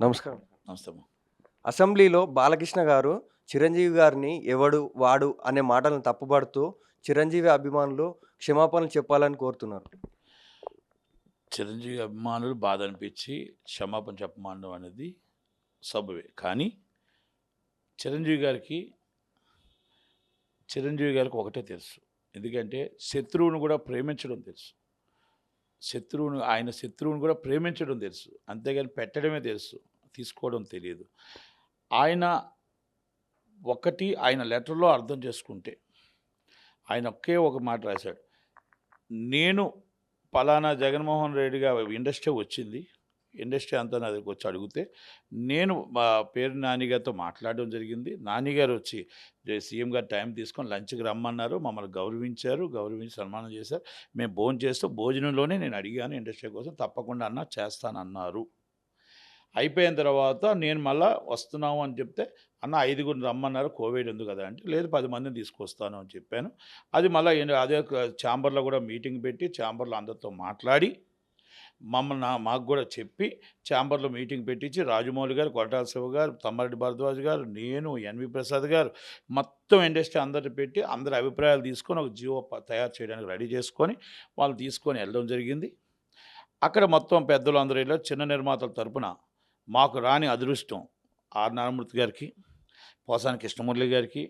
నమస్కారం. నమస్తే అసెంబ్లీలో బాలకృష్ణ గారు చిరంజీవి గారిని ఎవడు వాడు అనే మాటలను తప్పుపడుతూ చిరంజీవి అభిమానులు క్షమాపణలు చెప్పాలని కోరుతున్నారు. చిరంజీవి అభిమానులు బాధ అనిపించి క్షమాపణ చెప్పమనడం అనేది సబవే కానీ చిరంజీవి గారికి చిరంజీవి గారికి ఒకటే తెలుసు. ఎందుకంటే శత్రువును కూడా ప్రేమించడం తెలుసు. శత్రువును ఆయన శత్రువును కూడా ప్రేమించడం తెలుసు. అంతేగాని పెట్టడమే తెలుసు. తీసుకోవడం తెలియదు ఆయన ఒకటి ఆయన లెటర్లో అర్థం చేసుకుంటే ఆయన ఒకే ఒక మాట రాశాడు. నేను పలానా జగన్మోహన్ రెడ్డిగా ఇండస్ట్రీ వచ్చింది. ఇండస్ట్రీ అంతా నా దగ్గరికి వచ్చి అడిగితే నేను మా పేరు నానిగారితో మాట్లాడడం జరిగింది. నానిగారు వచ్చి సీఎం గారు టైం తీసుకొని లంచ్కి రమ్మన్నారు. మమ్మల్ని గౌరవించారు. గౌరవించి సన్మానం చేశారు. మేము భోజనం చేస్తూ భోజనంలోనే నేను అడిగాను ఇండస్ట్రీ కోసం. తప్పకుండా అన్న చేస్తానన్నారు. అయిపోయిన తర్వాత నేను మళ్ళా వస్తున్నాము అని చెప్తే అన్న ఐదుగురు రమ్మన్నారు. కోవిడ్ ఉంది కదా అంటే లేదు పది మందిని తీసుకొస్తాను అని చెప్పాను. అది మళ్ళీ అదే ఛాంబర్లో కూడా మీటింగ్ పెట్టి ఛాంబర్లో అందరితో మాట్లాడి మమ్మల్ని మాకు కూడా చెప్పి ఛాంబర్లో మీటింగ్ పెట్టించి రాజమౌళి గారు కొట్టాల శివ గారు తమ్మారెడ్డి భరద్వాజ్ గారు నేను ఎన్వి ప్రసాద్ గారు మొత్తం ఇండస్ట్రీ అందరిని పెట్టి అందరి అభిప్రాయాలు తీసుకొని ఒక జీవో తయారు చేయడానికి రెడీ చేసుకొని వాళ్ళు తీసుకొని వెళ్ళడం జరిగింది. అక్కడ మొత్తం పెద్దలు అందరూ వెళ్ళారు. చిన్న నిర్మాతల తరపున మాకు రాని అదృష్టం ఆర్ నారాయణమూర్తి గారికి పోసాని కృష్ణమురళి గారికి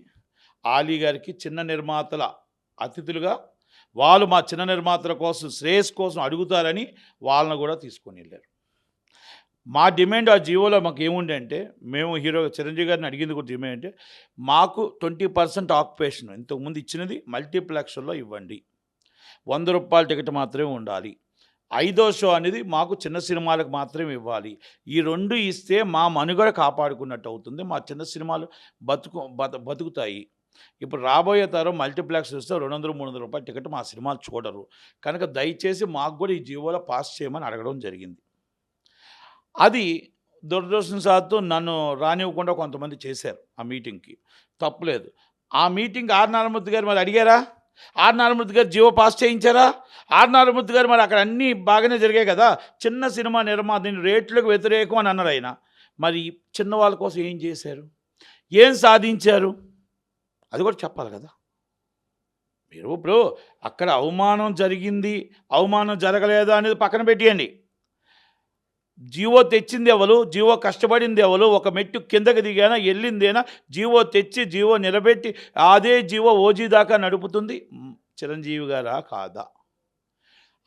ఆలీ గారికి చిన్న నిర్మాతల అతిథులుగా వాళ్ళు మా చిన్న నిర్మాతల కోసం శ్రేయస్ కోసం అడుగుతారని వాళ్ళని కూడా తీసుకొని వెళ్ళారు. మా డిమాండ్ ఆ జీవోలో మాకు ఏముండే అంటే మేము హీరో చిరంజీవి గారిని అడిగింది కూడా డిమాండ్ అంటే మాకు ట్వంటీ పర్సెంట్ ఆక్యుపేషన్ ఇంతకుముందు ఇచ్చినది మల్టీప్లెక్స్లో ఇవ్వండి. వంద రూపాయల టికెట్ మాత్రమే ఉండాలి. ఐదో షో అనేది మాకు చిన్న సినిమాలకు మాత్రమే ఇవ్వాలి. ఈ రెండు ఇస్తే మా మనుగడ కాపాడుకున్నట్టు అవుతుంది. మా చిన్న సినిమాలు బతుకు బత బతుకుతాయి. ఇప్పుడు రాబోయే తరం మల్టీప్లెక్స్ చూస్తే రెండు వందలు మూడు వందల రూపాయల టికెట్ మా సినిమాలు చూడరు. కనుక దయచేసి మాకు కూడా ఈ జీవోలో పాస్ చేయమని అడగడం జరిగింది. అది దురదృష్టవశాత్తు నన్ను రానివ్వకుండా కొంతమంది చేశారు ఆ మీటింగ్కి. తప్పులేదు. ఆ మీటింగ్ ఆర్ నారాయణమూర్తి గారు మరి అడిగారా? R Narayanamurthy garu GO pass చేయించారా? R Narayanamurthy గారు మరి అక్కడ అన్నీ బాగానే జరిగాయి కదా? చిన్న సినిమా నిర్మాత నేను రేట్లకు వ్యతిరేకం అని అన్నారు ఆయన. మరి చిన్న వాళ్ళ కోసం ఏం చేశారు? ఏం సాధించారు? అది కూడా చెప్పాలి కదా. మీరు ఇప్పుడు అక్కడ అవమానం జరిగింది అవమానం జరగలేదా అనేది పక్కన పెట్టేయండి. జీవో తెచ్చింది ఎవరు? జీవో కష్టపడింది ఎవరు? ఒక మెట్టు కిందకి దిగానా వెళ్ళిందేనా? జీవో తెచ్చి జీవో నిలబెట్టి అదే జీవో ఓజీ దాకా నడుపుతుంది? చిరంజీవి గారా? కాదా?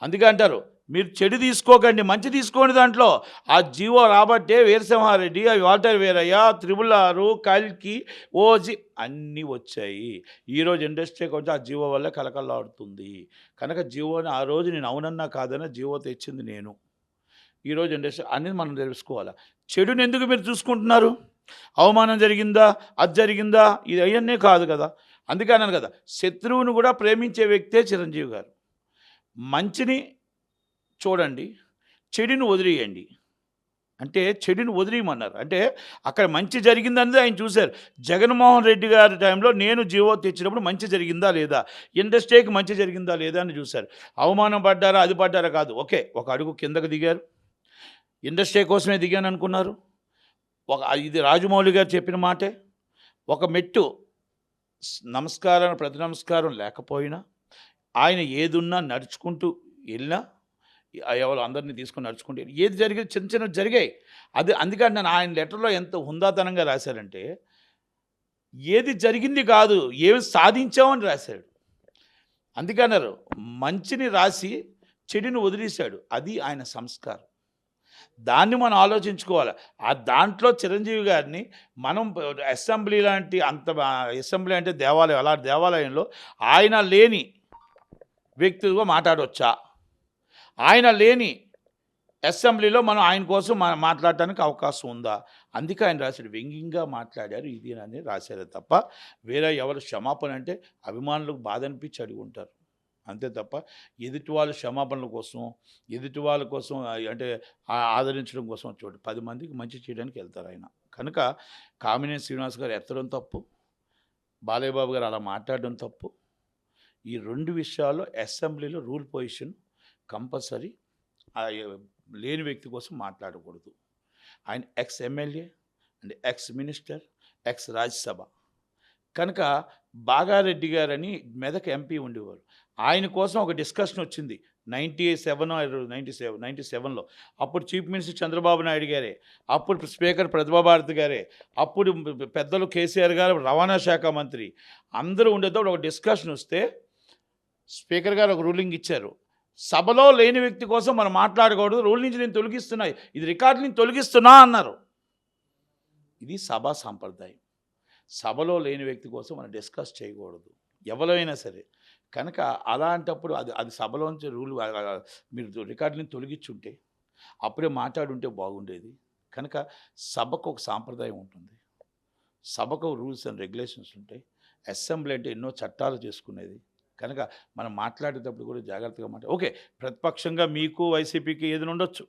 అందుకే అంటారు మీరు చెడు తీసుకోకండి మంచి తీసుకోండి దాంట్లో. ఆ జీవో రాబట్టే వీరసింహారెడ్డి అవి వాల్టర్ వీరయ్య త్రిబుల్ ఆరు కల్కి ఓజీ అన్నీ వచ్చాయి. ఈరోజు ఇండస్ట్రీ కొంచెం ఆ జీవో వల్ల కలకలాడుతుంది కనుక జీవోని ఆ రోజు నేను అవునన్నా కాదన్నా జీవో తెచ్చింది నేను. ఈరోజు ఇండస్ట్రీ అనేది మనం తెలుసుకోవాలి. చెడుని ఎందుకు మీరు చూసుకుంటున్నారు? అవమానం జరిగిందా? అది జరిగిందా? ఇది అవన్నీ కాదు కదా. అందుకే అన్నాను కదా శత్రువును కూడా ప్రేమించే వ్యక్తే చిరంజీవి గారు. మంచిని చూడండి. చెడుని వదిలేయండి. అంటే చెడుని వదిలేయమన్నారు. అంటే అక్కడ మంచి జరిగిందనేది ఆయన చూశారు. జగన్మోహన్ రెడ్డి గారి టైంలో నేను జీవో తెచ్చినప్పుడు మంచి జరిగిందా లేదా? ఇండస్ట్రీకి మంచి జరిగిందా లేదా అని చూశారు. అవమానం పడ్డారా? అది పడ్డారా? కాదు. ఓకే. ఒక అడుగు కిందకు దిగారు. ఇండస్ట్రీ కోసమే దిగాను అనుకున్నారు. ఒక ఇది రాజమౌళి గారు చెప్పిన మాటే. ఒక మెట్టు నమస్కారం ప్రతి నమస్కారం లేకపోయినా ఆయన ఏదున్నా నడుచుకుంటూ వెళ్ళినా ఎవరు అందరినీ తీసుకొని నడుచుకుంటే ఏది జరిగే చిన్న చిన్న జరిగాయి. అది అందుకని నేను ఆయన లెటర్లో ఎంత హుందాతనంగా రాశారంటే ఏది జరిగింది కాదు ఏమి సాధించామని రాశాడు. అందుకన్నారు మంచిని రాసి చెడుని వదిలేశాడు. అది ఆయన సంస్కారం. దాన్ని మనం ఆలోచించుకోవాలి. ఆ దాంట్లో చిరంజీవి గారిని మనం అసెంబ్లీ లాంటి అంత అసెంబ్లీ అంటే దేవాలయం అలాంటి దేవాలయంలో ఆయన లేని వ్యక్తులుగా మాట్లాడవచ్చా ఆయన లేని అసెంబ్లీలో మనం ఆయన కోసం మా మాట్లాడటానికి అవకాశం ఉందా? అందుకే ఆయన రాశాడు. వ్యంగ్యంగా మాట్లాడారు. ఇది అని రాశారు తప్ప వేరే ఎవరు క్షమాపణ అంటే అభిమానులకు బాధ అనిపించి అడిగి ఉంటారు. అంతే తప్ప ఎదుటి వాళ్ళ క్షమాపణల కోసం ఎదుటి వాళ్ళ కోసం అంటే ఆదరించడం కోసం చూడండి. పది మందికి మంచి చేయడానికి వెళ్తారు ఆయన. కనుక కామినేని శ్రీనివాస్ గారు ఎత్తడం తప్పు. బాలయ్యబాబు గారు అలా మాట్లాడడం తప్పు. ఈ రెండు విషయాల్లో అసెంబ్లీలో రూల్ పొజిషన్ కంపల్సరీ లేని వ్యక్తి కోసం మాట్లాడకూడదు. ఆయన ex MLA and ex minister ex Rajya Sabha. కనుక బాగారెడ్డి గారని మెదక్ ఎంపీ ఉండేవారు. ఆయన కోసం ఒక డిస్కషన్ వచ్చింది ninety seven ninety seven ninety సెవెన్లో. అప్పుడు చీఫ్ మినిస్టర్ చంద్రబాబు నాయుడు గారే అప్పుడు స్పీకర్ ప్రతిభాభారతి గారే అప్పుడు పెద్దలు కేసీఆర్ గారు రవాణా శాఖ మంత్రి. అందరూ ఉండేటప్పుడు ఒక డిస్కషన్ వస్తే స్పీకర్ గారు ఒక రూలింగ్ ఇచ్చారు. సభలో లేని వ్యక్తి కోసం మనం మాట్లాడకూడదు. రూల్ నుంచి నేను తొలగిస్తున్నా. ఇది రికార్డు నుంచి తొలగిస్తున్నా అన్నారు. ఇది సభా సాంప్రదాయం. సభలో లేని వ్యక్తి కోసం మనం డిస్కస్ చేయకూడదు. ఎవరైనా సరే. కనుక అలాంటప్పుడు అది అది సభలోంచి రూల్ మీరు రికార్డుని తొలగించుంటే అప్పుడే మాట్లాడుంటే బాగుండేది. కనుక సభకు ఒక సాంప్రదాయం ఉంటుంది. సభకు రూల్స్ అండ్ రెగ్యులేషన్స్ ఉంటాయి. అసెంబ్లీ అంటే ఎన్నో చట్టాలు చేసుకునేది. కనుక మనం మాట్లాడేటప్పుడు కూడా జాగ్రత్తగా మాట్లాడు ఓకే ప్రతిపక్షంగా మీకు వైసీపీకి ఏదైనా ఉండొచ్చు.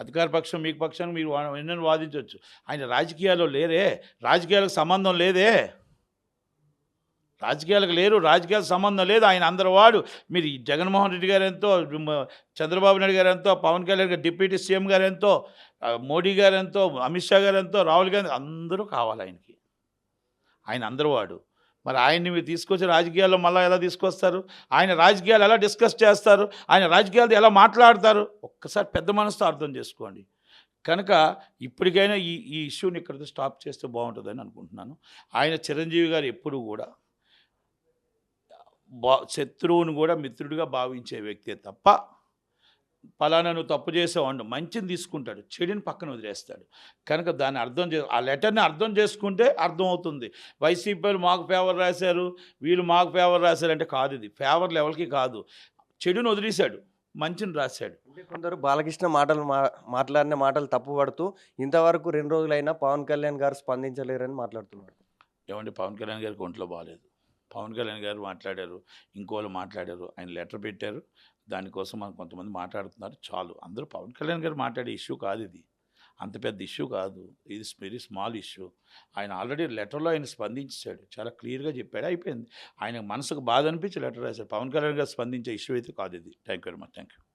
అధికార పక్షం మీకు పక్షాన్ని మీరు ఎన్నో ఎన్నెన్నో వాదించవచ్చు ఆయన రాజకీయాల్లో లేరే. రాజకీయాలకు సంబంధం లేదే. రాజకీయాలకు లేరు. రాజకీయాల సంబంధం లేదు. ఆయన అందరి వాడు. మీరు జగన్మోహన్ రెడ్డి గారు ఎంతో చంద్రబాబు నాయుడు గారు ఎంతో పవన్ కళ్యాణ్ గారు డిప్యూటీ సీఎం గారు ఎంతో మోడీ గారు ఎంతో అమిత్ షా గారు ఎంతో రాహుల్ గాంధీ అందరూ కావాలి ఆయనకి. ఆయన అందరి వాడు. మరి ఆయన్ని మీరు తీసుకొచ్చి రాజకీయాల్లో మళ్ళీ ఎలా తీసుకొస్తారు? ఆయన రాజకీయాలు ఎలా డిస్కస్ చేస్తారు? ఆయన రాజకీయాలు ఎలా మాట్లాడతారు? ఒక్కసారి పెద్ద మనసుతో అర్థం చేసుకోండి. కనుక ఇప్పటికైనా ఈ ఈ ఇష్యూని ఇక్కడితో స్టాప్ చేస్తే బాగుంటుందని అనుకుంటున్నాను. ఆయన చిరంజీవి గారు ఎప్పుడు కూడా బా శత్రువును కూడా మిత్రుడిగా భావించే వ్యక్తే తప్ప పలానా నువ్వు తప్పు చేసావు మంచిని తీసుకుంటాడు చెడుని పక్కన వదిలేస్తాడు. కనుక దాన్ని అర్థం చే ఆ లెటర్ని అర్థం చేసుకుంటే అర్థం అవుతుంది వైసీపీ వాళ్ళు మాకు ఫేవర్ రాశారు వీళ్ళు మాకు ఫేవర్ రాశారు అంటే కాదు ఇది. ఫేవర్ లెవెల్కి కాదు. చెడుని వదిలేశాడు మంచిని రాశాడు. కొందరు బాలకృష్ణ మాటలు మాట్లాడిన మాటలు తప్పుపడుతూ ఇంతవరకు రెండు రోజులైనా పవన్ కళ్యాణ్ గారు స్పందించలేరని మాట్లాడుతున్నారు. ఏమంటే పవన్ కళ్యాణ్ గారికి ఒంట్లో బాగాలేదు పవన్ కళ్యాణ్ గారు మాట్లాడారు ఇంకోళ్ళు మాట్లాడారు ఆయన లెటర్ పెట్టారు. దానికోసం మనం కొంతమంది మాట్లాడుతున్నారు. చాలు. అందరూ పవన్ కళ్యాణ్ గారు మాట్లాడే ఇష్యూ కాదు ఇది. అంత పెద్ద ఇష్యూ కాదు. ఇది వెరీ స్మాల్ ఇష్యూ. ఆయన ఆల్రెడీ లెటర్లో ఆయన స్పందించాడు. చాలా క్లియర్గా చెప్పాడు. అయిపోయింది. ఆయన మనసుకు బాధ అనిపించి లెటర్ రాశాడు. పవన్ కళ్యాణ్ గారు స్పందించే ఇష్యూ అయితే కాదు ఇది. Thank you very much. Thank you